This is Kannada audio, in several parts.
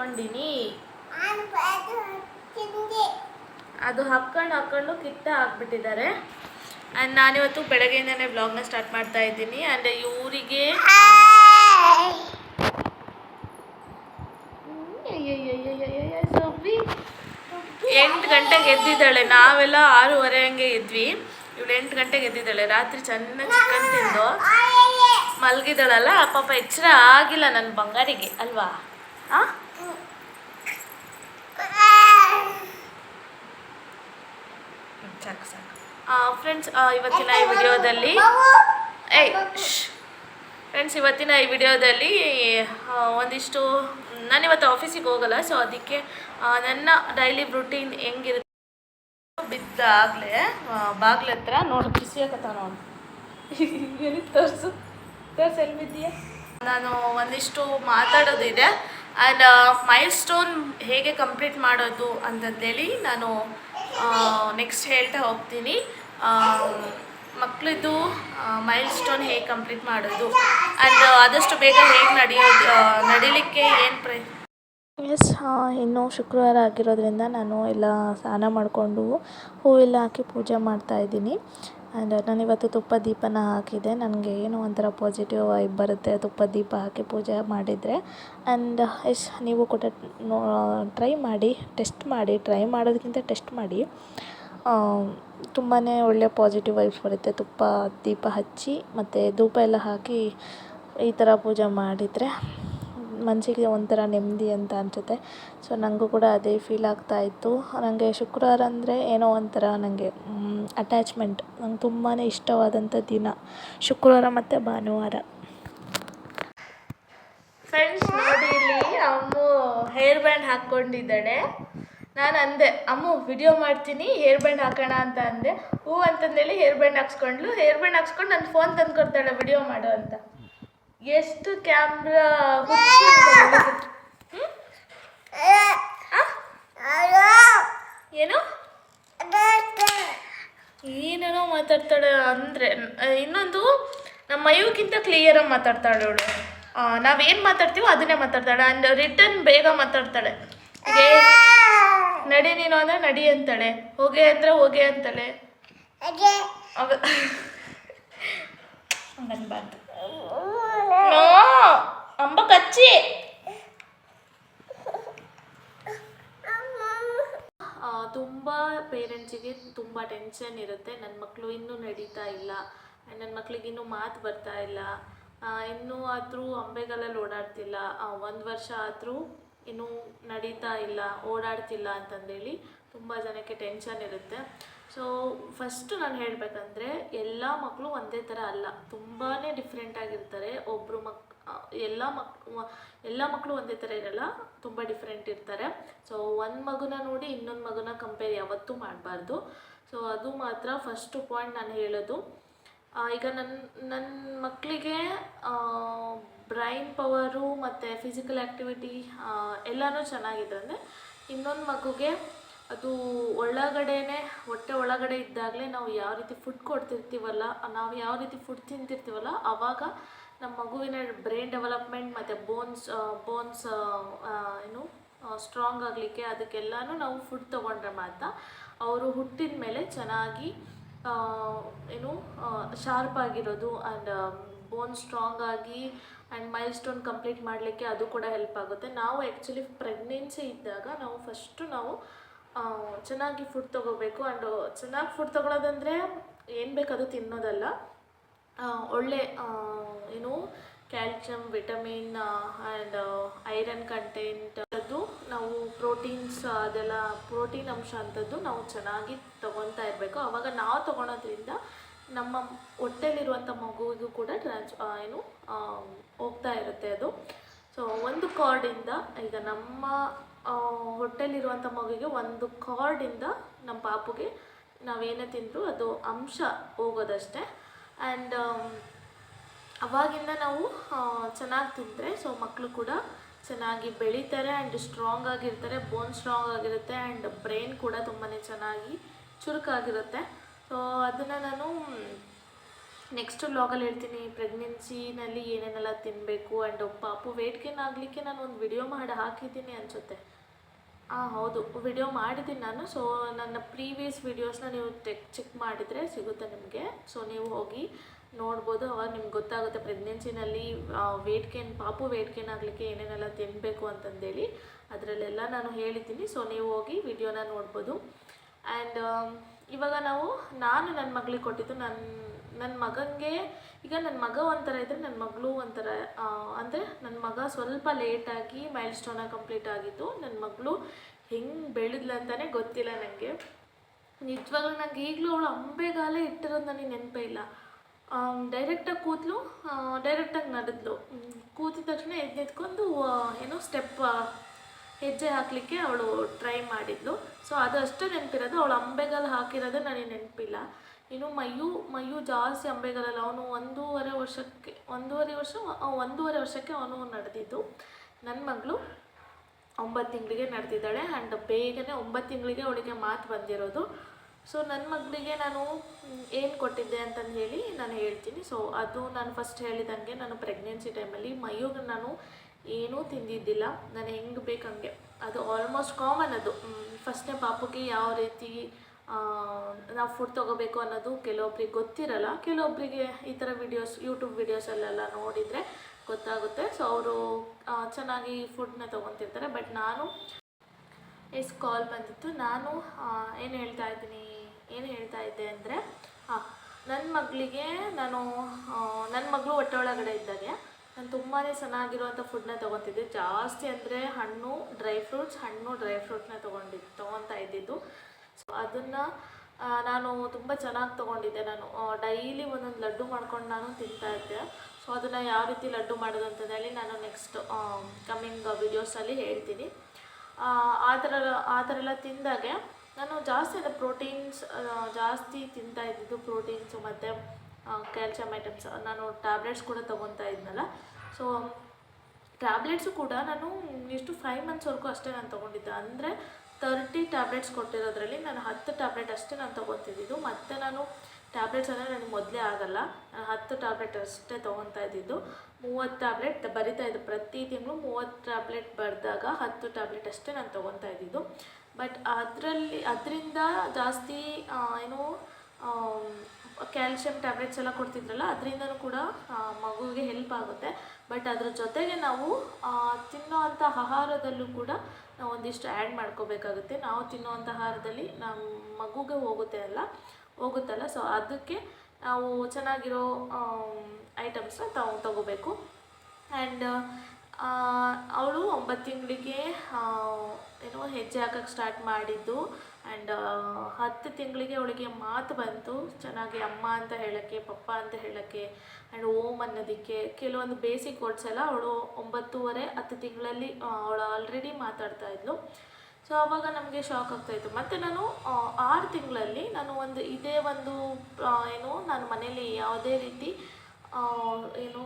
ಹಾಕ್ಕೊಂಡಿನಿ ಅದು ಹಾಕ್ಕೊಂಡು ಹಾಕ್ಕೊಂಡು ಕಿತ್ತ ಹಾಕ್ಬಿಟ್ಟಿದ್ದಾರೆ. ಆ್ಯಂಡ್ ನಾನಿವತ್ತು ಬೆಳಗ್ಗೆಯಿಂದನೇ ಬ್ಲಾಗ್ನ ಸ್ಟಾರ್ಟ್ ಮಾಡ್ತಾ ಇದ್ದೀನಿ. ಆ್ಯಂಡ್ ಇವರಿಗೆ ಎಂಟು ಗಂಟೆಗೆ ಎದ್ದಿದ್ದಾಳೆ ನಾವೆಲ್ಲ ಆರೂವರೆ ಹಂಗೆ ಇದ್ವಿ ಇವಳು ಎಂಟು ಗಂಟೆಗೆ ಎದ್ದಿದ್ದಾಳೆ ರಾತ್ರಿ ಚೆನ್ನಾಗಿ ಚಿಕನ್ ತಿಂದು ಮಲಗಿದಾಳಲ್ಲ ಪಾಪ ಎಚ್ಚರ ಆಗಿಲ್ಲ ನನ್ನ ಬಂಗಾರಿಗೆ ಅಲ್ವಾ ಸಾಕು ಸಾಕು ಫ್ರೆಂಡ್ಸ್ ಇವತ್ತಿನ ಈ ವಿಡಿಯೋದಲ್ಲಿ ಏಯ್ ಫ್ರೆಂಡ್ಸ್ ಇವತ್ತಿನ ಈ ವಿಡಿಯೋದಲ್ಲಿ ಒಂದಿಷ್ಟು ನಾನು ಇವತ್ತು ಆಫೀಸಿಗೆ ಹೋಗಲ್ಲ ಸೊ ಅದಕ್ಕೆ ನನ್ನ ಡೈಲಿ ರುಟೀನ್ ಹೆಂಗಿರುತ್ತೆ ಬಿದ್ದಾಗಲೇ ಬಾಗ್ಲ ಹತ್ರ ನೋಡಿ ಬಿಸಿ ನೋಡಿ ತೋರಿಸು? ತೋರಿಸು, ಎಲ್ಲಿ ಬಿದ್ದೀಯ? ನಾನು ಒಂದಿಷ್ಟು ಮಾತಾಡೋದಿದೆ. ಆ್ಯಂಡ್ ಮೈಲ್ ಸ್ಟೋನ್ ಹೇಗೆ ಕಂಪ್ಲೀಟ್ ಮಾಡೋದು ಅಂತಂದೇಳಿ ನಾನು ನೆಕ್ಸ್ಟ್ ಹೇಳ್ತಾ ಹೋಗ್ತೀನಿ. ಮಕ್ಕಳದ್ದು ಮೈಲ್ ಸ್ಟೋನ್ ಹೇಗೆ ಕಂಪ್ಲೀಟ್ ಮಾಡೋದು. ಆ್ಯಂಡ್ ಆದಷ್ಟು ಬೇಗ ಹೇಗೆ ನಡೆಯೋದು ನಡೀಲಿಕ್ಕೆ ಏನು ಪ್ರಯ ಎಸ್ ಇನ್ನು ಶುಕ್ರವಾರ ಆಗಿರೋದ್ರಿಂದ ನಾನು ಎಲ್ಲ ಸ್ನಾನ ಮಾಡಿಕೊಂಡು ಹೂವೆಲ್ಲ ಹಾಕಿ ಪೂಜೆ ಮಾಡ್ತಾ ಆ್ಯಂಡ್ ನಾನು ಇವತ್ತು ತುಪ್ಪ ದೀಪನ ಹಾಕಿದೆ ನನಗೆ ಏನೋ ಒಂಥರ ಪಾಸಿಟಿವ್ ವೈಬ್ ಬರುತ್ತೆ ತುಪ್ಪ ದೀಪ ಹಾಕಿ ಪೂಜೆ ಮಾಡಿದರೆ. ಆ್ಯಂಡ್ ಎಸ್ ನೀವು ಕೂಡ ನೋ ಟ್ರೈ ಮಾಡಿ ಟೆಸ್ಟ್ ಮಾಡಿ ಟ್ರೈ ಮಾಡೋದಕ್ಕಿಂತ ಟೆಸ್ಟ್ ಮಾಡಿ. ತುಂಬಾ ಒಳ್ಳೆಯ ಪಾಸಿಟಿವ್ ವೈಬ್ಸ್ ಬರುತ್ತೆ. ತುಪ್ಪ ದೀಪ ಹಚ್ಚಿ ಮತ್ತು ಧೂಪ ಎಲ್ಲ ಹಾಕಿ ಈ ಥರ ಪೂಜೆ ಮಾಡಿದರೆ. ಮನಸ್ಸಿಗೆ ಒಂಥರ ನೆಮ್ಮದಿ ಅಂತ ಅನಿಸುತ್ತೆ. ಸೊ ನನಗೂ ಕೂಡ ಅದೇ ಫೀಲ್ ಆಗ್ತಾ ಇತ್ತು. ನನಗೆ ಶುಕ್ರವಾರ ಅಂದರೆ ಏನೋ ಒಂಥರ ನನಗೆ ಅಟ್ಯಾಚ್ಮೆಂಟ್ ನಂಗೆ ತುಂಬಾ ಇಷ್ಟವಾದಂಥ ದಿನ. ಶುಕ್ರವಾರ ಮತ್ತು ಭಾನುವಾರ. ಫ್ರೆಂಡ್ಸ್ ನೋಡಿ ಇಲ್ಲಿ ಅಮ್ಮು ಹೇರ್ ಬ್ಯಾಂಡ್ ಹಾಕ್ಕೊಂಡಿದ್ದಾಳೆ ನಾನು ಅಂದೆ, ಅಮ್ಮು ವಿಡಿಯೋ ಮಾಡ್ತೀನಿ ಹೇರ್ ಬ್ಯಾಂಡ್ ಹಾಕೋಣ ಅಂತ ಅಂದೆ. ಹೂ ಅಂತಂದೇಳಿ ಹೇರ್ ಬ್ಯಾಂಡ್ ಹಾಕ್ಸ್ಕೊಂಡ್ಲು ಹೇರ್ ಬ್ಯಾಂಡ್ ಹಾಕ್ಸ್ಕೊಂಡು ನನ್ನ ಫೋನ್ ತಂದು ಕೊಡ್ತಾಳೆ ವಿಡಿಯೋ ಮಾಡು ಅಂತ. ಎಷ್ಟು ಕ್ಯಾಮ್ರಾ ಏನು? ಏನೇನೋ ಮಾತಾಡ್ತಾಳೆ ಅಂದರೆ ಇನ್ನೊಂದು ನಮ್ಮ ಮಯುಗಿಂತ ಕ್ಲಿಯರಾಗಿ ಮಾತಾಡ್ತಾಳೆ ಅವಳು. ನಾವೇನು ಮಾತಾಡ್ತೀವೋ ಅದನ್ನೇ ಮಾತಾಡ್ತಾಳೆ. ಆ್ಯಂಡ್ ರಿಟರ್ನ್ ಬೇಗ ಮಾತಾಡ್ತಾಳೆ. ನಡಿ ನೀನು ಅಂದರೆ ನಡಿ ಅಂತಾಳೆ. ಹೋಗೆ ಅಂದರೆ ಹೋಗೆ ಅಂತಾಳೆ. ಅವ ಕಚ್ಚಿ. ತುಂಬ ಪೇರೆಂಟ್ಸಿಗೆ ತುಂಬ ಟೆನ್ಷನ್ ಇರುತ್ತೆ. ನನ್ನ ಮಕ್ಕಳು ಇನ್ನೂ ನಡೀತಾ ಇಲ್ಲ. ನನ್ನ ಮಕ್ಳಿಗೆ ಇನ್ನೂ ಮಾತು ಬರ್ತಾ ಇಲ್ಲ. ಇನ್ನೂ ಆದರೂ ಅಂಬೆಗಾಲಲ್ಲಿ ಓಡಾಡ್ತಿಲ್ಲ. ಒಂದು ವರ್ಷ ಆದರೂ ಇನ್ನೂ ನಡೀತಾ ಇಲ್ಲ, ಓಡಾಡ್ತಿಲ್ಲ ಅಂತಂದೇಳಿ ತುಂಬ ಜನಕ್ಕೆ ಟೆನ್ಷನ್ ಇರುತ್ತೆ. ಸೊ ಫಸ್ಟು ನಾನು ಹೇಳಬೇಕಂದ್ರೆ ಎಲ್ಲ ಮಕ್ಕಳು ಒಂದೇ ಥರ ಅಲ್ಲ. ತುಂಬಾ ಡಿಫ್ರೆಂಟ್ ಆಗಿರ್ತಾರೆ. ಒಬ್ಬರು ಮಕ್ ಎಲ್ಲ ಮಕ್ ಎಲ್ಲ ಮಕ್ಕಳು ಒಂದೇ ಥರ ಇರಲ್ಲ. ತುಂಬ ಡಿಫ್ರೆಂಟ್ ಇರ್ತಾರೆ. ಸೊ ಒಂದು ಮಗುನ ನೋಡಿ ಇನ್ನೊಂದು ಮಗುನ ಕಂಪೇರ್ ಯಾವತ್ತೂ ಮಾಡಬಾರ್ದು. ಸೊ ಅದು ಮಾತ್ರ ಫಸ್ಟು ಪಾಯಿಂಟ್ ನಾನು ಹೇಳೋದು. ಈಗ ನನ್ನ ನನ್ನ ಮಕ್ಕಳಿಗೆ ಬ್ರೈನ್ ಪವರು ಮತ್ತು ಫಿಸಿಕಲ್ ಆ್ಯಕ್ಟಿವಿಟಿ ಎಲ್ಲನೂ ಚೆನ್ನಾಗಿದೆ ಅಂದರೆ ಇನ್ನೊಂದು ಮಗುಗೆ ಅದು ಒಳಗಡೆನೆ, ಹೊಟ್ಟೆ ಒಳಗಡೆ ಇದ್ದಾಗಲೇ ನಾವು ಯಾವ ರೀತಿ ಫುಡ್ ಕೊಡ್ತಿರ್ತೀವಲ್ಲ, ನಾವು ಯಾವ ರೀತಿ ಫುಡ್ ತಿಂತಿರ್ತೀವಲ್ಲ ಆವಾಗ ನಮ್ಮ ಮಗುವಿನ ಬ್ರೈನ್ ಡೆವಲಪ್ಮೆಂಟ್ ಮತ್ತು ಬೋನ್ಸ್ ಬೋನ್ಸ್ ಏನು ಸ್ಟ್ರಾಂಗ್ ಆಗಲಿಕ್ಕೆ ಅದಕ್ಕೆಲ್ಲನೂ ನಾವು ಫುಡ್ ತೊಗೊಂಡ್ರೆ ಮಾತ್ರ ಅವರು ಹುಟ್ಟಿದ ಮೇಲೆ ಚೆನ್ನಾಗಿ ಏನು ಶಾರ್ಪ್ ಆಗಿರೋದು ಆ್ಯಂಡ್ ಬೋನ್ ಸ್ಟ್ರಾಂಗ್ ಆಗಿ ಆ್ಯಂಡ್ ಮೈಲ್ ಸ್ಟೋನ್ ಕಂಪ್ಲೀಟ್ ಮಾಡಲಿಕ್ಕೆ ಅದು ಕೂಡ ಹೆಲ್ಪ್ ಆಗುತ್ತೆ. ನಾವು ಆ್ಯಕ್ಚುಲಿ ಪ್ರೆಗ್ನೆನ್ಸಿ ಇದ್ದಾಗ ನಾವು ಫಸ್ಟು ನಾವು ಚೆನ್ನಾಗಿ ಫುಡ್ ತೊಗೋಬೇಕು ಆ್ಯಂಡ್ ಚೆನ್ನಾಗಿ ಫುಡ್ ತೊಗೊಳೋದಂದರೆ ಏನು ಬೇಕು ಅದು ತಿನ್ನೋದಲ್ಲ. ಒಳ್ಳೆ ಏನು calcium vitamin and iron content ಅದು ನಾವು ಪ್ರೋಟೀನ್ಸ್ ಅದೆಲ್ಲ ಪ್ರೋಟೀನ್ ಅಂಶ ಅಂಥದ್ದು ನಾವು ಚೆನ್ನಾಗಿ ತೊಗೊತಾ ಇರಬೇಕು. ಆವಾಗ ನಾವು ತೊಗೊಳೋದ್ರಿಂದ ನಮ್ಮ ಹೊಟ್ಟೆಯಲ್ಲಿರುವಂಥ ಮಗುವಿಗೂ ಕೂಡ ಟ್ರಾನ್ಸ್ ಏನು ಹೋಗ್ತಾ ಇರುತ್ತೆ ಅದು. ಸೊ ಒಂದು ಕಾರ್ಡಿಂದ ಈಗ ನಮ್ಮ ಹೊಟ್ಟೆಲಿರುವಂಥ ಮಗುವಿಗೆ ಒಂದು ಕಾರ್ಡಿಂದ ನಮ್ಮ ಪಾಪುಗೆ ನಾವೇನೇ ತಿಂದರೂ ಅದು ಅಂಶ ಹೋಗೋದಷ್ಟೇ. ಆ್ಯಂಡ್ ಅವಾಗಿಂದ ನಾವು ಚೆನ್ನಾಗಿ ತಿಂದರೆ ಸೊ ಮಕ್ಕಳು ಕೂಡ ಚೆನ್ನಾಗಿ ಬೆಳೀತಾರೆ ಆ್ಯಂಡ್ ಸ್ಟ್ರಾಂಗ್ ಆಗಿರ್ತಾರೆ ಬೋನ್ ಸ್ಟ್ರಾಂಗ್ ಆಗಿರುತ್ತೆ ಆ್ಯಂಡ್ ಬ್ರೈನ್ ಕೂಡ ತುಂಬಾ ಚೆನ್ನಾಗಿ ಚುರುಕಾಗಿರುತ್ತೆ. ಸೊ ಅದನ್ನು ನಾನು ನೆಕ್ಸ್ಟ್ ವ್ಲಾಗಲ್ಲಿ ಹೇಳ್ತೀನಿ, ಪ್ರೆಗ್ನೆನ್ಸಿನಲ್ಲಿ ಏನೇನೆಲ್ಲ ತಿನ್ನಬೇಕು ಆ್ಯಂಡ್ ಪಾಪು ವೆಯ್ಟ್ ಗೇನ್ ಆಗಲಿಕ್ಕೆ ನಾನು ಒಂದು ವಿಡಿಯೋ ಮಾಡಿ ಹಾಕಿದ್ದೀನಿ ಅನಿಸುತ್ತೆ. ಹಾಂ ಹೌದು ವಿಡಿಯೋ ಮಾಡಿದ್ದೀನಿ ನಾನು. ಸೊ ನನ್ನ ಪ್ರೀವಿಯಸ್ ವಿಡಿಯೋಸ್ನ ನೀವು ಚೆಕ್ ಚೆಕ್ ಮಾಡಿದರೆ ಸಿಗುತ್ತೆ ನಿಮಗೆ. ಸೊ ನೀವು ಹೋಗಿ ನೋಡ್ಬೋದು, ಅವಾಗ ನಿಮ್ಗೆ ಗೊತ್ತಾಗುತ್ತೆ ಪ್ರೆಗ್ನೆನ್ಸಿನಲ್ಲಿ ವೇಟ್ ಗೇನ್ ಪಾಪು ವೆಯ್ಟ್ ಗೇನ್ ಆಗಲಿಕ್ಕೆ ಏನೇನೆಲ್ಲ ತಿನ್ನಬೇಕು ಅಂತಂದೇಳಿ. ಅದರಲ್ಲೆಲ್ಲ ನಾನು ಹೇಳಿದ್ದೀನಿ. ಸೊ ನೀವು ಹೋಗಿ ವಿಡಿಯೋನ ನೋಡ್ಬೋದು. ಆ್ಯಂಡ್ ಇವಾಗ ನಾವು, ನಾನು ನನ್ನ ಮಗಳಿಗೆ ಕೊಟ್ಟಿದ್ದು ನನ್ನ ನನ್ನ ಮಗನಿಗೆ, ಈಗ ನನ್ನ ಮಗ ಒಂಥರ ಇದ್ದರೆ ನನ್ನ ಮಗಳು ಒಂಥರ ಅಂದರೆ ನನ್ನ ಮಗ ಸ್ವಲ್ಪ ಲೇಟಾಗಿ ಮೈಲ್ ಸ್ಟೋನ ಕಂಪ್ಲೀಟ್ ಆಗಿತ್ತು ನನ್ನ ಮಗಳು ಹೆಂಗೆ ಬೆಳೆದ್ಲು ಅಂತಲೇ ಗೊತ್ತಿಲ್ಲ ನನಗೆ ನಿಜವಾಗ್ಲೂ ನಂಗೆ ಈಗಲೂ ಅವಳು ಅಂಬೆಗಾಲೇ ಇಟ್ಟಿರೋದು ನನಗೆ ನೆನಪೇ ಇಲ್ಲ. ಡೈರೆಕ್ಟಾಗಿ ಕೂತ್ಲು ಡೈರೆಕ್ಟಾಗಿ ನಡೆದ್ಲು. ಕೂತಿದ ತಕ್ಷಣ ಎದ್ದು ನಿಂತ್ಕೊಂಡು ಏನೋ ಸ್ಟೆಪ್ ಹೆಜ್ಜೆ ಹಾಕಲಿಕ್ಕೆ ಅವಳು ಟ್ರೈ ಮಾಡಿದ್ಲು. ಸೊ ಅದು ಅಷ್ಟೇ ನೆನಪಿರೋದು, ಅವಳು ಅಂಬೆಗಾಲು ಹಾಕಿರೋದು ನನಗೆ ನೆನಪಿಲ್ಲ. ಇನ್ನು ಮಯು ಮಯು ಜಾಸ್ತಿ ಅಂಬೆಗಾಲಲ್ಲ ಅವನು ಒಂದೂವರೆ ವರ್ಷಕ್ಕೆ, ಒಂದೂವರೆ ವರ್ಷ ಒಂದೂವರೆ ವರ್ಷಕ್ಕೆ ಅವನು ನಡೆದಿದ್ದು. ನನ್ನ ಮಗಳು ಒಂಬತ್ತು ತಿಂಗಳಿಗೆ ನಡೆದಿದ್ದಾಳೆ ಆ್ಯಂಡ್ ಬೇಗನೆ ಒಂಬತ್ತು ತಿಂಗಳಿಗೆ ಅವಳಿಗೆ ಮಾತು ಬಂದಿರೋದು. ಸೊ ನನ್ನ ಮಗಳಿಗೆ ನಾನು ಏನು ಕೊಟ್ಟಿದ್ದೆ ಅಂತಂದು ಹೇಳಿ ನಾನು ಹೇಳ್ತೀನಿ. ಸೊ ಅದು ನಾನು ಫಸ್ಟ್ ಹೇಳಿದಂಗೆ ನಾನು ಪ್ರೆಗ್ನೆನ್ಸಿ ಟೈಮಲ್ಲಿ ಮೈಯೋಗೆ ನಾನು ಏನೂ ತಿಂದಿದ್ದಿಲ್ಲ. ನಾನು ಹೆಂಗೆ ಬೇಕಂಗೆ, ಅದು ಆಲ್ಮೋಸ್ಟ್ ಕಾಮನ್ ಅದು. ಫಸ್ಟೇ ಪಾಪುಗೆ ಯಾವ ರೀತಿ ನಾವು ಫುಡ್ ತೊಗೋಬೇಕು ಅನ್ನೋದು ಕೆಲವೊಬ್ರಿಗೆ ಗೊತ್ತಿರಲ್ಲ. ಕೆಲವೊಬ್ಬರಿಗೆ ಈ ಥರ ವಿಡಿಯೋಸ್ ಯೂಟ್ಯೂಬ್ ವಿಡಿಯೋಸಲ್ಲೆಲ್ಲ ನೋಡಿದರೆ ಗೊತ್ತಾಗುತ್ತೆ. ಸೊ ಅವರು ಚೆನ್ನಾಗಿ ಫುಡ್ನ ತೊಗೊತಿರ್ತಾರೆ. ಬಟ್ ನಾನು ಎಸ್ ಕಾಲ್ ಬಂದಿತ್ತು. ನಾನು ಏನು ಹೇಳ್ತಾ ಇದ್ದೀನಿ, ಏನು ಹೇಳ್ತಾ ಇದ್ದೆ ಅಂದರೆ ನನ್ನ ಮಗಳಿಗೆ ನಾನು ನನ್ನ ಮಗಳು ಹೊಟ್ಟೆ ಒಳಗಡೆ ಇದ್ದಾಗೆ, ನಾನು ತುಂಬಾ ಚೆನ್ನಾಗಿರುವಂಥ ಫುಡ್ನ ತೊಗೊತಿದ್ದೆ. ಜಾಸ್ತಿ ಅಂದರೆ ಹಣ್ಣು ಡ್ರೈ ಫ್ರೂಟ್ಸ್ ಹಣ್ಣು ಡ್ರೈ ಫ್ರೂಟ್ನ ತೊಗೊಂಡಿದ್ದು ತೊಗೊತಾ ಇದ್ದಿದ್ದು. ಸೊ ಅದನ್ನು ನಾನು ತುಂಬ ಚೆನ್ನಾಗಿ ತೊಗೊಂಡಿದ್ದೆ ನಾನು. ಡೈಲಿ ಒಂದೊಂದು ಲಡ್ಡು ಮಾಡ್ಕೊಂಡು ನಾನು ತಿಂತಾ ಇದ್ದೆ. ಸೊ ಅದನ್ನು ಯಾವ ರೀತಿ ಲಡ್ಡು ಮಾಡೋದು ಅಂತಂದೇಳಿ ನಾನು ನೆಕ್ಸ್ಟ್ ಕಮ್ಮಿಂಗ್ ವಿಡಿಯೋಸಲ್ಲಿ ಹೇಳ್ತೀನಿ. ಆ ಥರ ಆ ಥರ ಎಲ್ಲ ತಿಂದಾಗೆ ನಾನು ಜಾಸ್ತಿ ಅಂದರೆ ಪ್ರೋಟೀನ್ಸ್ ಜಾಸ್ತಿ ತಿಂತಾ ಇದ್ದಿದ್ದು ಪ್ರೋಟೀನ್ಸು ಮತ್ತು ಕ್ಯಾಲ್ಸಿಯಂ ಐಟಮ್ಸ್ ನಾನು ಟ್ಯಾಬ್ಲೆಟ್ಸ್ ಕೂಡ ತೊಗೊತಾ ಇದ್ನಲ್ಲ. ಸೊ ಟ್ಯಾಬ್ಲೆಟ್ಸು ಕೂಡ ನಾನು ಇಷ್ಟು ಫೈವ್ ಮಂತ್ಸ್ವರೆಗೂ ಅಷ್ಟೇ ನಾನು ತೊಗೊಂಡಿದ್ದೆ. ಅಂದರೆ ತರ್ಟಿ ಟ್ಯಾಬ್ಲೆಟ್ಸ್ ಕೊಟ್ಟಿರೋದ್ರಲ್ಲಿ ನಾನು ಹತ್ತು ಟ್ಯಾಬ್ಲೆಟ್ ಅಷ್ಟೇ ನಾನು ತೊಗೊತಿದ್ದಿದ್ದು ಮತ್ತು ನಾನು ಟ್ಯಾಬ್ಲೆಟ್ಸ್ ಅಂದರೆ ನನಗೆ ಮೊದಲೇ ಆಗಲ್ಲ. ನಾನು ಹತ್ತು ಟ್ಯಾಬ್ಲೆಟ್ ಅಷ್ಟೇ ತೊಗೊತಾ ಇದ್ದಿದ್ದು. ಮೂವತ್ತು ಟ್ಯಾಬ್ಲೆಟ್ ಬರಿತಾ ಇದ್ದು. ಪ್ರತಿ ತಿಂಗಳು ಮೂವತ್ತು ಟ್ಯಾಬ್ಲೆಟ್ ಬರೆದಾಗ ಹತ್ತು ಟ್ಯಾಬ್ಲೆಟ್ ಅಷ್ಟೇ ನಾನು ತೊಗೊತಾ ಇದ್ದಿದ್ದು. ಬಟ್ ಅದರಲ್ಲಿ, ಅದರಿಂದ ಜಾಸ್ತಿ ಏನು ಕ್ಯಾಲ್ಶಿಯಂ ಟ್ಯಾಬ್ಲೆಟ್ಸ್ ಎಲ್ಲ ಕೊಡ್ತಿದ್ರಲ್ಲ, ಅದರಿಂದನೂ ಕೂಡ ಮಗುವಿಗೆ ಹೆಲ್ಪ್ ಆಗುತ್ತೆ. ಬಟ್ ಅದ್ರ ಜೊತೆಗೆ ನಾವು ತಿನ್ನೋವಂಥ ಆಹಾರದಲ್ಲೂ ಕೂಡ ನಾವು ಒಂದಿಷ್ಟು ಆ್ಯಡ್ ಮಾಡ್ಕೋಬೇಕಾಗುತ್ತೆ. ನಾವು ತಿನ್ನುವಂಥ ಆಹಾರದಲ್ಲಿ ನಮ್ಮ ಮಗುಗೆ ಹೋಗುತ್ತೆ ಅಲ್ಲ? ಹೋಗುತ್ತಲ್ಲ? ಸೊ ಅದಕ್ಕೆ ನಾವು ಚೆನ್ನಾಗಿರೋ ಐಟಮ್ಸ್ನ ತಾವು ತಗೋಬೇಕು. ಆ್ಯಂಡ್ ಅವಳು ಒಂಬತ್ತು ತಿಂಗಳಿಗೆ ಏನೋ ಹೆಜ್ಜೆ ಹಾಕಕ್ಕೆ ಸ್ಟಾರ್ಟ್ ಮಾಡಿದ್ದು. ಆ್ಯಂಡ್ ಹತ್ತು ತಿಂಗಳಿಗೆ ಅವಳಿಗೆ ಮಾತು ಬಂತು. ಚೆನ್ನಾಗಿ ಅಮ್ಮ ಅಂತ ಹೇಳೋಕ್ಕೆ, ಪಪ್ಪ ಅಂತ ಹೇಳೋಕ್ಕೆ ಆ್ಯಂಡ್ ಓಮ್ ಅನ್ನೋದಕ್ಕೆ. ಕೆಲವೊಂದು ಬೇಸಿಕ್ ವರ್ಡ್ಸ್ ಎಲ್ಲ ಅವಳು ಒಂಬತ್ತೂವರೆ, ಹತ್ತು ತಿಂಗಳಲ್ಲಿ ಅವಳು ಆಲ್ರೆಡಿ ಮಾತಾಡ್ತಾ ಇದ್ಲು. ಸೊ ಆವಾಗ ನಮಗೆ ಶಾಕ್ ಆಗ್ತಾಯಿತ್ತು ಮತ್ತು ನಾನು ಆರು ತಿಂಗಳಲ್ಲಿ ನಾನು ಒಂದು ಇದೇ ಒಂದು ಏನು, ನಾನು ಮನೇಲಿ ಯಾವುದೇ ರೀತಿ ಏನು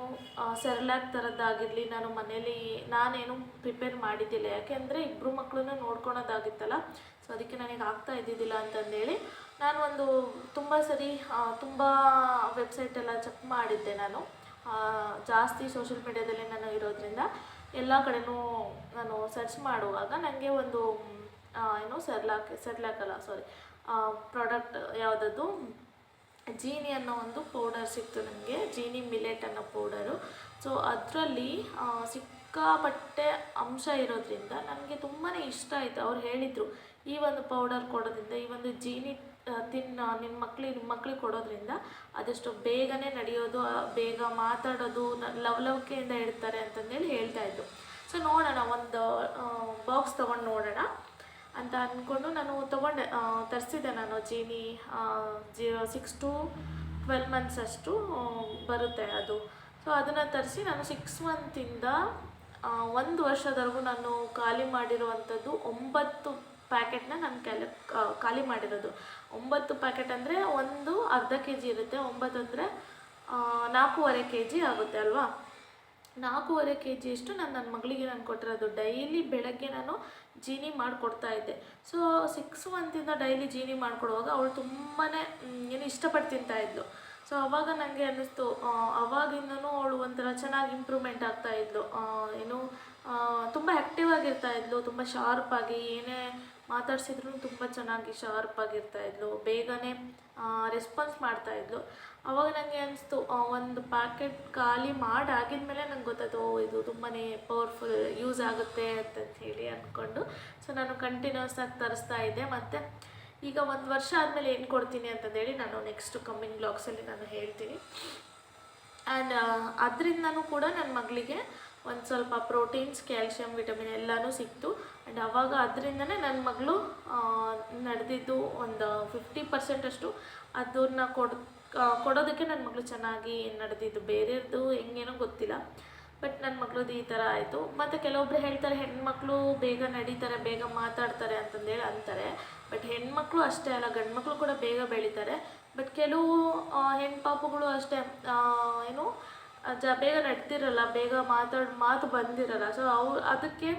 ಸೆರ್ಲಾಕ್ ಥರದ್ದಾಗಿರಲಿ ನಾನು ಮನೇಲಿ ನಾನೇನು ಪ್ರಿಪೇರ್ ಮಾಡಿದ್ದಿಲ್ಲ. ಯಾಕೆಂದರೆ ಇಬ್ಬರು ಮಕ್ಕಳನ್ನ ನೋಡ್ಕೊಳೋದಾಗಿತ್ತಲ್ಲ ಸೊ ಅದಕ್ಕೆ ನನಗೆ ಆಗ್ತಾ ಇದ್ದಿದ್ದಿಲ್ಲ ಅಂತಂದೇಳಿ ನಾನು ಒಂದು ತುಂಬ ಸರಿ ತುಂಬ ವೆಬ್ಸೈಟ್ ಎಲ್ಲ ಚೆಕ್ ಮಾಡಿದ್ದೆ ನಾನು. ಜಾಸ್ತಿ ಸೋಷಿಯಲ್ ಮೀಡ್ಯಾದಲ್ಲಿ ನಾನು ಇರೋದ್ರಿಂದ ಎಲ್ಲ ಕಡೆನೂ ನಾನು ಸರ್ಚ್ ಮಾಡುವಾಗ ನನಗೆ ಒಂದು ಏನು ಸೆರ್ಲಾಕ್ ಸೆರ್ಲಾಕ್ ಅಲ್ಲ ಸಾರಿ ಪ್ರಾಡಕ್ಟ್ ಯಾವುದದು ಜೀನಿ ಅನ್ನೋ ಒಂದು ಪೌಡರ್ ಸಿಕ್ತು ನನಗೆ ಜೀನಿ ಮಿಲೆಟ್ ಅನ್ನೋ ಪೌಡರು ಸೊ ಅದರಲ್ಲಿ ಸಿಕ್ಕಾಪಟ್ಟೆ ಅಂಶ ಇರೋದ್ರಿಂದ ನನಗೆ ತುಂಬಾ ಇಷ್ಟ ಆಯಿತು. ಅವ್ರು ಹೇಳಿದರು ಈ ಒಂದು ಪೌಡರ್ ಕೊಡೋದ್ರಿಂದ, ಈ ಒಂದು ಜೀನಿ ತಿನ್ನ ನಿಮ್ಮ ಮಕ್ಳಿಗೆ ನಿಮ್ಮ ಮಕ್ಳಿಗೆ ಕೊಡೋದ್ರಿಂದ ಅದಷ್ಟು ಬೇಗನೆ ನಡೆಯೋದು ಬೇಗ ಮಾತಾಡೋದು ಲವ್ ಲವಲವಿಕೆಯಿಂದ ಇಡ್ತಾರೆ ಅಂತಂದೇಳಿ ಹೇಳ್ತಾ ಇದ್ದು ಸೊ ನೋಡೋಣ, ಒಂದು ಬಾಕ್ಸ್ ತೊಗೊಂಡು ನೋಡೋಣ ಅಂತ ಅಂದ್ಕೊಂಡು ನಾನು ತೊಗೊಂಡೆ ತರಿಸಿದೆ ನಾನು ಜೀನಿ ಜಿ ಸಿಕ್ಸ್ ಟು ಟ್ವೆಲ್ ಮಂತ್ಸ್ ಅಷ್ಟು ಬರುತ್ತೆ ಅದು. ಸೊ ಅದನ್ನು ತರಿಸಿ ನಾನು ಸಿಕ್ಸ್ ಮಂತಿಂದ ಒಂದು ವರ್ಷದವರೆಗೂ ನಾನು ಖಾಲಿ ಮಾಡಿರುವಂಥದ್ದು ಒಂಬತ್ತು ಪ್ಯಾಕೆಟ್ನ ನಾನು ಕ್ಯಾಲಿ ಖಾಲಿ ಮಾಡಿರೋದು. ಒಂಬತ್ತು ಪ್ಯಾಕೆಟ್ ಅಂದರೆ ಒಂದು ಅರ್ಧ ಕೆ ಜಿ ಇರುತ್ತೆ. ಒಂಬತ್ತು ಅಂದರೆ ನಾಲ್ಕೂವರೆ ಕೆ ಜಿ ಆಗುತ್ತೆ ಅಲ್ವಾ? ನಾಲ್ಕೂವರೆ ಕೆ ಜಿಯಷ್ಟು ನಾನು ನನ್ನ ಮಗಳಿಗೆ ನಾನು ಕೊಟ್ಟಿರೋದು. ಡೈಲಿ ಬೆಳಗ್ಗೆ ನಾನು ಜೀನಿ ಮಾಡಿಕೊಡ್ತಾ ಇದ್ದೆ. ಸೊ ಸಿಕ್ಸ್ ಮಂತಿಂದ ಡೈಲಿ ಜೀನಿ ಮಾಡಿಕೊಡುವಾಗ ಅವಳು ತುಂಬಾ ಏನು ಇಷ್ಟಪಟ್ಟು ತಿಂತಾ ಇದ್ಲು. ಸೊ ಅವಾಗ ನನಗೆ ಅನ್ನಿಸ್ತು ಅವಾಗಿಂದನೂ ಅವಳು ಒಂಥರ ಚೆನ್ನಾಗಿ ಇಂಪ್ರೂವ್ಮೆಂಟ್ ಆಗ್ತಾ ಇದ್ಲು. ಏನು ತುಂಬ ಆ್ಯಕ್ಟಿವ್ ಆಗಿರ್ತಾ ಇದ್ಲು, ತುಂಬ ಶಾರ್ಪಾಗಿ ಏನೇ ಮಾತಾಡ್ಸಿದ್ರು ತುಂಬ ಚೆನ್ನಾಗಿ ಶಾರ್ಪ್ ಆಗಿರ್ತಾ ಇದ್ಲು. ಬೇಗನೆ ರೆಸ್ಪಾನ್ಸ್ ಮಾಡ್ತಾ ಇದ್ಲು. ಅವಾಗ ನನಗೆ ಅನಿಸ್ತು ಒಂದು ಪ್ಯಾಕೆಟ್ ಖಾಲಿ ಮಾಡಾಗಿದ್ಮೇಲೆ ನಂಗೆ ಗೊತ್ತಾಯ್ತು, ಓ, ಇದು ತುಂಬಾ ಪವರ್ಫುಲ್ ಯೂಸ್ ಆಗುತ್ತೆ ಅಂತಂತ ಹೇಳಿ ಅಂದ್ಕೊಂಡು ಸೊ ನಾನು ಕಂಟಿನ್ಯೂಸ್ ಆಗಿ ತರಿಸ್ತಾ ಇದ್ದೆ. ಮತ್ತು ಈಗ ಒಂದು ವರ್ಷ ಆದಮೇಲೆ ಏನು ಕೊಡ್ತೀನಿ ಅಂತಂದೇಳಿ ನಾನು ನೆಕ್ಸ್ಟ್ ಕಮ್ಮಿಂಗ್ ಬ್ಲಾಗ್ಸಲ್ಲಿ ನಾನು ಹೇಳ್ತೀನಿ. ಆ್ಯಂಡ್ ಅದರಿಂದನೂ ಕೂಡ ನನ್ನ ಮಗಳಿಗೆ ಒಂದು ಸ್ವಲ್ಪ ಪ್ರೋಟೀನ್ಸ್ ಕ್ಯಾಲ್ಶಿಯಂ ವಿಟಮಿನ್ ಎಲ್ಲನೂ ಸಿಕ್ತು. ಆ್ಯಂಡ್ ಅವಾಗ ಅದರಿಂದನೇ ನನ್ನ ಮಗಳು ನಡೆದಿದ್ದು ಒಂದು ಫಿಫ್ಟಿ ಪರ್ಸೆಂಟಷ್ಟು ಅದನ್ನ ಕೊಡ್ ಕೊಡೋದಕ್ಕೆ ನನ್ನ ಮಗಳು ಚೆನ್ನಾಗಿ ನಡೆದಿದ್ದು. ಬೇರೆದು ಹೆಂಗೇನೋ ಗೊತ್ತಿಲ್ಲ. ಬಟ್ ನನ್ನ ಮಗಳದ್ದು ಈ ಥರ ಆಯಿತು. ಮತ್ತು ಕೆಲವೊಬ್ಬರು ಹೇಳ್ತಾರೆ, ಹೆಣ್ಮಕ್ಳು ಬೇಗ ನಡೀತಾರೆ, ಬೇಗ ಮಾತಾಡ್ತಾರೆ ಅಂತಂದೇಳಿ ಅಂತಾರೆ. ಬಟ್ ಹೆಣ್ಮಕ್ಳು ಅಷ್ಟೇ ಅಲ್ಲ ಗಂಡು ಮಕ್ಕಳು ಕೂಡ ಬೇಗ ಬೆಳೀತಾರೆ. ಬಟ್ ಕೆಲವು ಹೆಣ್ಣು ಪಾಪುಗಳು ಅಷ್ಟೇ ಏನು ಜ ಬೇಗ ನಡ್ತಿರಲ್ಲ, ಬೇಗ ಮಾತಾಡ್, ಮಾತು ಬಂದಿರಲ್ಲ. ಸೊ ಅವು, ಅದಕ್ಕೆ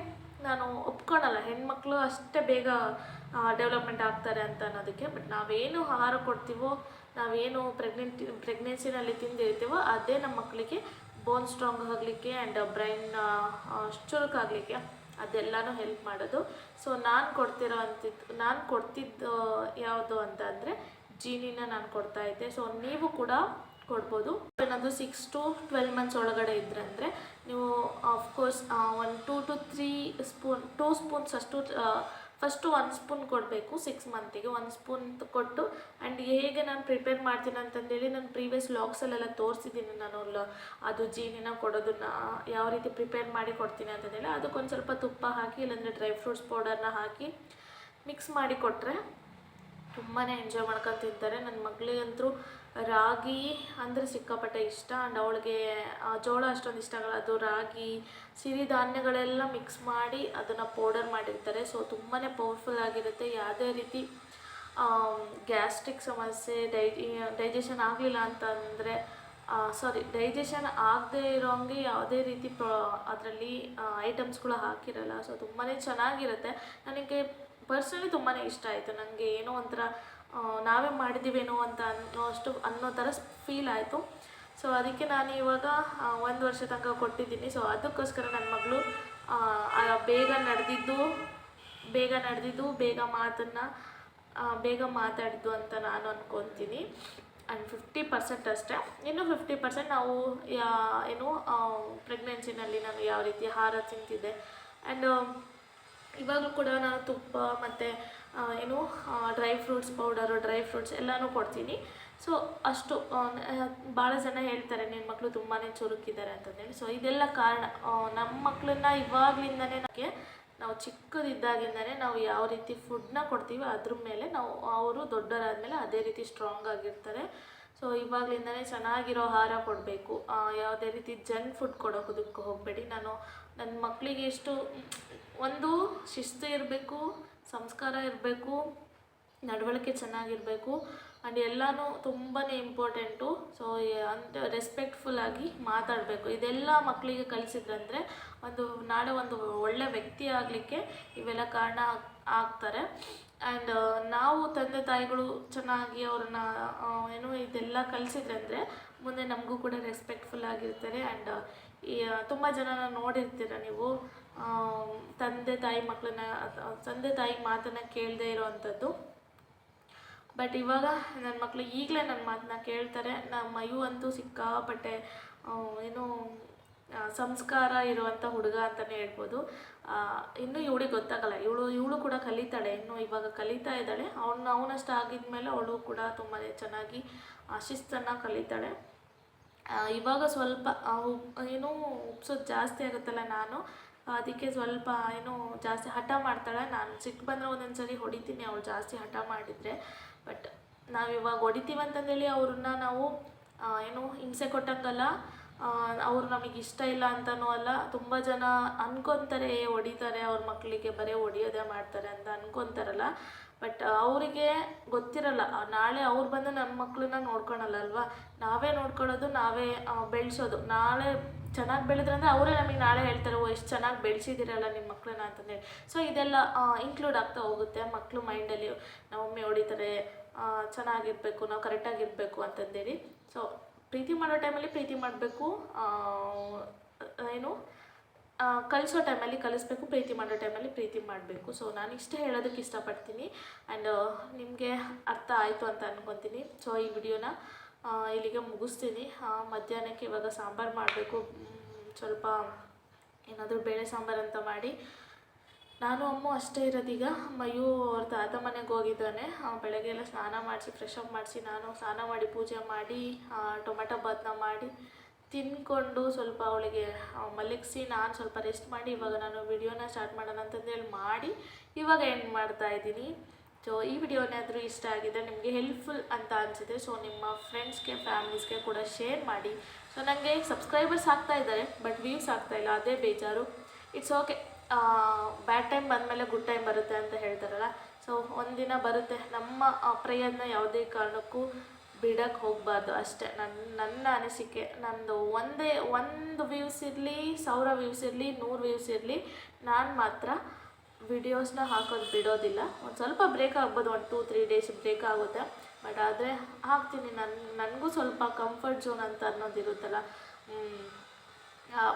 ನಾನು ಒಪ್ಕೊಳಲ್ಲ. ಹೆಣ್ಮಕ್ಳು ಅಷ್ಟೇ ಬೇಗ ಡೆವಲಪ್ಮೆಂಟ್ ಆಗ್ತಾರೆ ಅಂತ ಅನ್ನೋದಕ್ಕೆ. ಬಟ್ ನಾವೇನು ಆಹಾರ ಕೊಡ್ತೀವೋ, ನಾವೇನು ಪ್ರೆಗ್ನೆಂಟ್ ಪ್ರೆಗ್ನೆನ್ಸಿನಲ್ಲಿ ತಿಂದಿರ್ತೀವೋ, ಅದೇ ನಮ್ಮ ಮಕ್ಕಳಿಗೆ ಬೋನ್ ಸ್ಟ್ರಾಂಗ್ ಆಗಲಿಕ್ಕೆ ಆ್ಯಂಡ್ ಬ್ರೈನ್ ಚುರುಕಾಗಲಿಕ್ಕೆ ಅದೆಲ್ಲನೂ ಹೆಲ್ಪ್ ಮಾಡೋದು. ಸೊ ನಾನು ಕೊಡ್ತಿರೋ ಅಂತಿದ್ದು ನಾನು ಕೊಡ್ತಿದ್ದು ಯಾವುದು ಅಂತ ಅಂದರೆ, ಜೀನಿನ ನಾನು ಕೊಡ್ತಾ ಇದ್ದೆ. ಸೊ ನೀವು ಕೂಡ ಕೊಡ್ಬೋದು. ಏನಾದರೂ ಸಿಕ್ಸ್ ಟು ಟ್ವೆಲ್ ಮಂತ್ಸ್ ಒಳಗಡೆ ಇದ್ರೆ ಅಂದರೆ ನೀವು ಆಫ್ಕೋರ್ಸ್ ಒಂದು two to three spoon two spoons ಅಷ್ಟು ಫಸ್ಟು ಒಂದು ಸ್ಪೂನ್ ಕೊಡಬೇಕು ಸಿಕ್ಸ್ ಮಂತಿಗೆ ಒಂದು ಸ್ಪೂನ್ ಕೊಟ್ಟು ಆ್ಯಂಡ್ ಹೇಗೆ ನಾನು ಪ್ರಿಪೇರ್ ಮಾಡ್ತೀನಿ ಅಂತಂದೇಳಿ ನಾನು ಪ್ರೀವಿಯಸ್ ಲಾಗ್ಸಲ್ಲೆಲ್ಲ ತೋರಿಸಿದ್ದೀನಿ ನಾನು ಅದು ಜೀನಿನ ಕೊಡೋದನ್ನ, ಯಾವ ರೀತಿ ಪ್ರಿಪೇರ್ ಮಾಡಿ ಕೊಡ್ತೀನಿ ಅಂತಂದೇಳಿ ಅದಕ್ಕೊಂದು ಸ್ವಲ್ಪ ತುಪ್ಪ ಹಾಕಿ, ಇಲ್ಲಾಂದರೆ ಡ್ರೈ ಫ್ರೂಟ್ಸ್ ಪೌಡರ್ನ ಹಾಕಿ ಮಿಕ್ಸ್ ಮಾಡಿ ಕೊಟ್ಟರೆ ತುಂಬಾ ಎಂಜಾಯ್ ಮಾಡ್ಕೊಂಡು ತಿಂತಾರೆ. ನನ್ನ ಮಗಳಿಗಂತೂ ರಾಗಿ ಅಂದರೆ ಸಿಕ್ಕಾಪಟ್ಟೆ ಇಷ್ಟ ಆ್ಯಂಡ್ ಅವಳಿಗೆ ಜೋಳ ಅಷ್ಟೊಂದು ಇಷ್ಟ ಆಗಲ್ಲ ಅದು ರಾಗಿ ಸಿರಿಧಾನ್ಯಗಳೆಲ್ಲ ಮಿಕ್ಸ್ ಮಾಡಿ ಅದನ್ನು ಪೌಡರ್ ಮಾಡಿರ್ತಾರೆ. ಸೊ ತುಂಬಾ ಪವರ್ಫುಲ್ ಆಗಿರುತ್ತೆ. ಯಾವುದೇ ರೀತಿ ಗ್ಯಾಸ್ಟ್ರಿಕ್ ಸಮಸ್ಯೆ ಡೈ ಡೈಜೆಷನ್ ಆಗಲಿಲ್ಲ ಅಂತಂದರೆ ಸಾರಿ ಡೈಜೆಷನ್ ಆಗದೆ ಇರೋಂಗೆ ಯಾವುದೇ ರೀತಿ ಪ್ರ, ಅದರಲ್ಲಿ ಐಟಮ್ಸ್ಗಳು ಹಾಕಿರಲ್ಲ. ಸೊ ತುಂಬಾ ಚೆನ್ನಾಗಿರುತ್ತೆ. ನನಗೆ ಪರ್ಸ್ನಲಿ ತುಂಬಾ ಇಷ್ಟ ಆಯಿತು. ನನಗೆ ಏನೋ ಒಂಥರ ನಾವೇ ಮಾಡಿದ್ದೀವೇನೋ ಅಂತ ಅನ್ನೋ ಅಷ್ಟು ಅನ್ನೋ ಥರ ಫೀಲ್ ಆಯಿತು. ಸೊ ಅದಕ್ಕೆ ನಾನು ಇವಾಗ ಒಂದು ವರ್ಷ ತನಕ ಕೊಟ್ಟಿದ್ದೀನಿ. ಸೊ ಅದಕ್ಕೋಸ್ಕರ ನನ್ನ ಮಗಳು ಬೇಗ ನಡೆದಿದ್ದು ಬೇಗ ನಡೆದಿದ್ದು, ಬೇಗ ಮಾತನ್ನು ಬೇಗ ಮಾತಾಡಿದ್ದು ಅಂತ ನಾನು ಅಂದ್ಕೊತೀನಿ ಆ್ಯಂಡ್ ಫಿಫ್ಟಿ ಪರ್ಸೆಂಟ್ ಅಷ್ಟೇ. ಇನ್ನು ಫಿಫ್ಟಿ ಪರ್ಸೆಂಟ್ ನಾವು, ಯಾ, ಏನು ಪ್ರೆಗ್ನೆನ್ಸಿನಲ್ಲಿ ನಾನು ಯಾವ ರೀತಿ ಆಹಾರ ತಿಂತಿದ್ದೆ. ಆ್ಯಂಡ್ ಇವಾಗಲೂ ಕೂಡ ನಾನು ತುಪ್ಪ ಮತ್ತು ಏನು dry fruits powder dry fruits ಎಲ್ಲನೂ ಕೊಡ್ತೀನಿ. ಸೊ ಅಷ್ಟು ಭಾಳ ಜನ ಹೇಳ್ತಾರೆ ನಿನ್ನ ಮಕ್ಕಳು ತುಂಬಾ ಚುರುಕಿದ್ದಾರೆ ಅಂತಂದೇಳಿ ಸೊ ಇದೆಲ್ಲ ಕಾರಣ ನಮ್ಮ ಮಕ್ಕಳನ್ನ ಇವಾಗಲಿಂದನೇ ನಮಗೆ ನಾವು ಚಿಕ್ಕದಿದ್ದಾಗಿಂದನೇ ನಾವು ಯಾವ ರೀತಿ ಫುಡ್ನ ಕೊಡ್ತೀವಿ ಅದ್ರ ಮೇಲೆ ನಾವು, ಅವರು ದೊಡ್ಡವರಾದಮೇಲೆ ಅದೇ ರೀತಿ ಸ್ಟ್ರಾಂಗ್ ಆಗಿರ್ತಾರೆ. ಸೊ ಇವಾಗಲಿಂದನೇ ಚೆನ್ನಾಗಿರೋ ಆಹಾರ ಕೊಡಬೇಕು. ಯಾವುದೇ ರೀತಿ ಜಂಕ್ ಫುಡ್ ಕೊಡೋದಕ್ಕೆ ಹೋಗಬೇಡಿ. ನಾನು ನನ್ನ ಮಕ್ಕಳಿಗೆ ಎಷ್ಟು, ಒಂದು ಶಿಸ್ತು ಇರಬೇಕು ಸಂಸ್ಕಾರ ಇರಬೇಕು, ನಡವಳಿಕೆ ಚೆನ್ನಾಗಿರಬೇಕು ಆ್ಯಂಡ್ ಎಲ್ಲನೂ ತುಂಬಾ ಇಂಪಾರ್ಟೆಂಟು ಸೊ ಅಂತ ರೆಸ್ಪೆಕ್ಟ್ಫುಲ್ಲಾಗಿ ಮಾತಾಡಬೇಕು. ಇದೆಲ್ಲ ಮಕ್ಕಳಿಗೆ ಕಲಿಸಿದ್ರಂದರೆ ಒಂದು ನಾಳೆ ಒಂದು ಒಳ್ಳೆ ವ್ಯಕ್ತಿ ಆಗಲಿಕ್ಕೆ ಇವೆಲ್ಲ ಕಾರಣ ಆಗ್ತಾರೆ. ಆ್ಯಂಡ್ ನಾವು ತಂದೆ ತಾಯಿಗಳು ಚೆನ್ನಾಗಿ ಅವ್ರನ್ನ ಏನು ಇದೆಲ್ಲ ಕಲಿಸಿದ್ರಂದರೆ ಮುಂದೆ ನಮಗೂ ಕೂಡ ರೆಸ್ಪೆಕ್ಟ್ಫುಲ್ ಆಗಿರ್ತಾರೆ. ಆ್ಯಂಡ್ ತುಂಬ ಜನನ ನೋಡಿರ್ತೀರ ನೀವು. ತಂದೆ ತಾಯಿ ಮಕ್ಕಳನ್ನ ತಂದೆ ತಾಯಿ ಮಾತನ್ನು ಕೇಳದೇ ಇರೋವಂಥದ್ದು. ಬಟ್ ಇವಾಗ ನನ್ನ ಮಕ್ಕಳು ಈಗಲೇ ನನ್ನ ಮಾತನ್ನ ಕೇಳ್ತಾರೆ. ನಮ್ಮ ಮಯು ಅಂತೂ ಸಿಕ್ಕಾಪಟ್ಟೆ ಏನು ಸಂಸ್ಕಾರ ಇರುವಂಥ ಹುಡುಗ ಅಂತಲೇ ಹೇಳ್ಬೋದು. ಇನ್ನೂ ಇವಳಿಗೆ ಗೊತ್ತಾಗಲ್ಲ. ಇವಳು ಇವಳು ಕೂಡ ಕಲಿತಾಳೆ. ಇನ್ನು ಇವಾಗ ಕಲಿತಾ ಇದ್ದಾಳೆ. ಅವನು, ಅವನಷ್ಟು ಆಗಿದ್ಮೇಲೆ ಅವಳು ಕೂಡ ತುಂಬಾ ಚೆನ್ನಾಗಿ ಶಿಸ್ತನ್ನು ಕಲಿತಾಳೆ. ಇವಾಗ ಸ್ವಲ್ಪ ಏನು ಉಪ್ಸೋದು ಜಾಸ್ತಿ ಆಗುತ್ತಲ್ಲ ನಾನು. ಅದಕ್ಕೆ ಸ್ವಲ್ಪ ಏನು ಜಾಸ್ತಿ ಹಠ ಮಾಡ್ತಾಳೆ. ನಾನು ಸಿಟ್ಟು ಬಂದರೆ ಒಂದೊಂದು ಸರಿ ಹೊಡಿತೀನಿ, ಅವಳು ಜಾಸ್ತಿ ಹಠ ಮಾಡಿದರೆ. ಬಟ್ ನಾವು ಇವಾಗ ಹೊಡಿತೀವಿ ಅಂತಂದೇಳಿ ಅವ್ರನ್ನ ನಾವು ಏನು ಹಿಂಸೆ ಕೊಟ್ಟಂಗಲ್ಲ. ಅವ್ರು ನಮಗೆ ಇಷ್ಟ ಇಲ್ಲ ಅಂತಲೂ ಅಲ್ಲ ತುಂಬ ಜನ ಅನ್ಕೊಂತಾರೆ "ಏ, ಹೊಡಿತಾರೆ ಅವ್ರ ಮಕ್ಕಳಿಗೆ ಬರೀ ಹೊಡಿಯೋದೇ ಮಾಡ್ತಾರೆ ಅಂತ ಅನ್ಕೊಂತಾರಲ್ಲ. ಬಟ್ ಅವರಿಗೆ ಗೊತ್ತಿರಲ್ಲ ನಾಳೆ ಅವ್ರು ಬಂದು ನಮ್ಮ ಮಕ್ಕಳನ್ನ ನೋಡ್ಕೊಳಲ್ಲ ಅಲ್ವಾ? ನಾವೇ ನೋಡ್ಕೊಳ್ಳೋದು ನಾವೇ ಬೆಳೆಸೋದು. ನಾಳೆ ಚೆನ್ನಾಗಿ ಬೆಳೆದ್ರಂದ್ರೆ ಅವರೇ ನಮಗೆ ನಾಳೆ ಹೇಳ್ತಾರೆ ಓ ಎಷ್ಟು ಚೆನ್ನಾಗಿ ಬೆಳೆಸಿದಿರಲ್ಲ ನಿಮ್ಮ ಮಕ್ಕಳನ್ನ ಅಂತಂದೇಳಿ ಸೊ ಇದೆಲ್ಲ ಇನ್ಕ್ಲೂಡ್ ಆಗ್ತಾ ಹೋಗುತ್ತೆ ಮಕ್ಕಳು ಮೈಂಡಲ್ಲಿ ನಮ್ಮ ಮಮ್ಮಿ ಹೊಡಿತಾರೆ ಚೆನ್ನಾಗಿರ್ಬೇಕು ನಾವು ಕರೆಕ್ಟಾಗಿರಬೇಕು ಅಂತಂದೇಳಿ ಸೊ ಪ್ರೀತಿ ಮಾಡೋ ಟೈಮಲ್ಲಿ ಪ್ರೀತಿ ಮಾಡಬೇಕು ಏನು ಕಲಿಸೋ ಟೈಮಲ್ಲಿ ಕಲಿಸ್ಬೇಕು, ಪ್ರೀತಿ ಮಾಡೋ ಟೈಮಲ್ಲಿ ಪ್ರೀತಿ ಮಾಡಬೇಕು. ಸೊ ನಾನು ಇಷ್ಟೇ ಹೇಳೋದಕ್ಕೆ ಇಷ್ಟಪಡ್ತೀನಿ. ಆ್ಯಂಡ್ ನಿಮಗೆ ಅರ್ಥ ಆಯಿತು ಅಂತ ಅನ್ಕೊತೀನಿ. ಸೊ ಈ ವಿಡಿಯೋನ ಇಲ್ಲಿಗೆ ಮುಗಿಸ್ತೀನಿ. ಮಧ್ಯಾಹ್ನಕ್ಕೆ ಇವಾಗ ಸಾಂಬಾರು ಮಾಡಬೇಕು. ಸ್ವಲ್ಪ ಏನಾದರೂ ಬೇಳೆ ಸಾಂಬಾರು ಅಂತ ಮಾಡಿ ನಾನು ಅಮ್ಮು ಅಷ್ಟೇ ಇರೋದೀಗ. ಮಯು ಅವ್ರ ತಾತ ಮನೆಗೆ ಹೋಗಿದ್ದಾನೆ. ಬೆಳಗ್ಗೆ ಎಲ್ಲ ಸ್ನಾನ ಮಾಡಿಸಿ ಫ್ರೆಶ್ ಅಪ್ ಮಾಡಿಸಿ, ನಾನು ಸ್ನಾನ ಮಾಡಿ, ಪೂಜೆ ಮಾಡಿ ಟೊಮೆಟೊ ಬಾತ್ನ ಮಾಡಿ ತಿನ್ಕೊಂಡು ಸ್ವಲ್ಪ ಅವಳಿಗೆ ಮಲಗಿಸಿ, ನಾನು ಸ್ವಲ್ಪ ರೆಸ್ಟ್ ಮಾಡಿ, ಇವಾಗ ನಾನು ವಿಡಿಯೋನ ಸ್ಟಾರ್ಟ್ ಮಾಡೋಣ ಅಂತಂದೇಳಿ ಮಾಡಿ, ಇವಾಗ ಏನು ಮಾಡ್ತಾ ಇದ್ದೀನಿ. ಸೊ ಈ ವಿಡಿಯೋ ಏನಾದರೂ ಇಷ್ಟ ಆಗಿದೆ ನಿಮಗೆ ಹೆಲ್ಪ್ಫುಲ್ ಅಂತ ಅನಿಸಿದೆ ಸೊ ನಿಮ್ಮ ಫ್ರೆಂಡ್ಸ್ಗೆ ಫ್ಯಾಮಿಲೀಸ್ಗೆ ಕೂಡ ಶೇರ್ ಮಾಡಿ. ಸೊ ನನಗೆ ಸಬ್ಸ್ಕ್ರೈಬರ್ಸ್ ಆಗ್ತಾ ಇದ್ದಾರೆ ಬಟ್ ವ್ಯೂಸ್ ಆಗ್ತಾ ಇಲ್ಲ, ಅದೇ ಬೇಜಾರು. ಇಟ್ಸ್ ಓಕೆ ಬ್ಯಾಡ್ ಟೈಮ್ ಬಂದಮೇಲೆ ಗುಡ್ ಟೈಮ್ ಬರುತ್ತೆ ಅಂತ ಹೇಳ್ತಾರಲ್ಲ. ಸೊ ಒಂದಿನ ಬರುತ್ತೆ. ನಮ್ಮ ಪ್ರೇಯರ್ನ ಯಾವುದೇ ಕಾರಣಕ್ಕೂ ಬಿಡಕ್ಕೆ ಹೋಗಬಾರ್ದು ಅಷ್ಟೇ. ನನ್ನ ನನ್ನ ಅನಿಸಿಕೆ, ನಂದು ಒಂದೇ, ಒಂದು ವ್ಯೂಸ್ ಇರಲಿ, ಸಾವಿರ ವ್ಯೂಸ್ ಇರಲಿ, ನೂರು ವ್ಯೂಸ್ ಇರಲಿ, ನಾನು ಮಾತ್ರ ವಿಡಿಯೋಸ್ನ ಹಾಕೋದು ಬಿಡೋದಿಲ್ಲ. ಒಂದು ಸ್ವಲ್ಪ ಬ್ರೇಕ್ ಆಗ್ಬೋದು, ಒಂದು ಟೂ ತ್ರೀ ಡೇಸ್ ಬ್ರೇಕ್ ಆಗುತ್ತೆ. ಬಟ್ ಆದರೆ, ಹಾಕ್ತೀನಿ. ನನ್ನ ನನಗೂ ಸ್ವಲ್ಪ ಕಂಫರ್ಟ್ ಝೋನ್ ಅಂತ ಅನ್ನೋದಿರುತ್ತಲ್ಲ.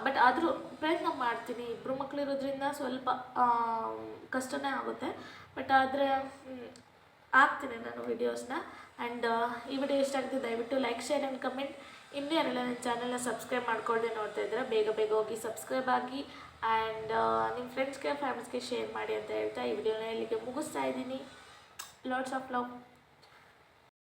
ಬಟ್ ಆದರೂ ಪ್ರಯತ್ನ ಮಾಡ್ತೀನಿ. ಇಬ್ಬರು ಮಕ್ಕಳಿರೋದ್ರಿಂದ ಸ್ವಲ್ಪ ಆ, ಕಷ್ಟನೇ ಆಗುತ್ತೆ. ಬಟ್ ಆದರೆ ಹಾಕ್ತೀನಿ ನಾನು ವಿಡಿಯೋಸ್ನ ಆ್ಯಂಡ್ ಈ ವಿಡಿಯೋ ಇಷ್ಟ ಆಗ್ತದೆ ದಯವಿಟ್ಟು ಲೈಕ್ ಶೇರ್ ಆ್ಯಂಡ್ ಕಮೆಂಟ್ ಇನ್ನೂ ಯಾರೆಲ್ಲ ನನ್ನ ಚಾನಲ್ನ ಸಬ್ಸ್ಕ್ರೈಬ್ ಮಾಡ್ಕೊಳ್ಳದೆ ನೋಡ್ತಾ ಇದ್ದರೆ ಬೇಗ ಬೇಗ ಹೋಗಿ ಸಬ್ಸ್ಕ್ರೈಬ್ ಆಗಿ. ಆ್ಯಂಡ್ ನಿಮ್ಮ ಫ್ರೆಂಡ್ಸ್ಗೆ ಫ್ಯಾಮಿಲಿಸ್ಗೆ ಶೇರ್ ಮಾಡಿ ಅಂತ ಹೇಳ್ತಾ ಈ ವಿಡಿಯೋನ ಇಲ್ಲಿಗೆ ಮುಗಿಸ್ತಾ ಇದ್ದೀನಿ. Lots of love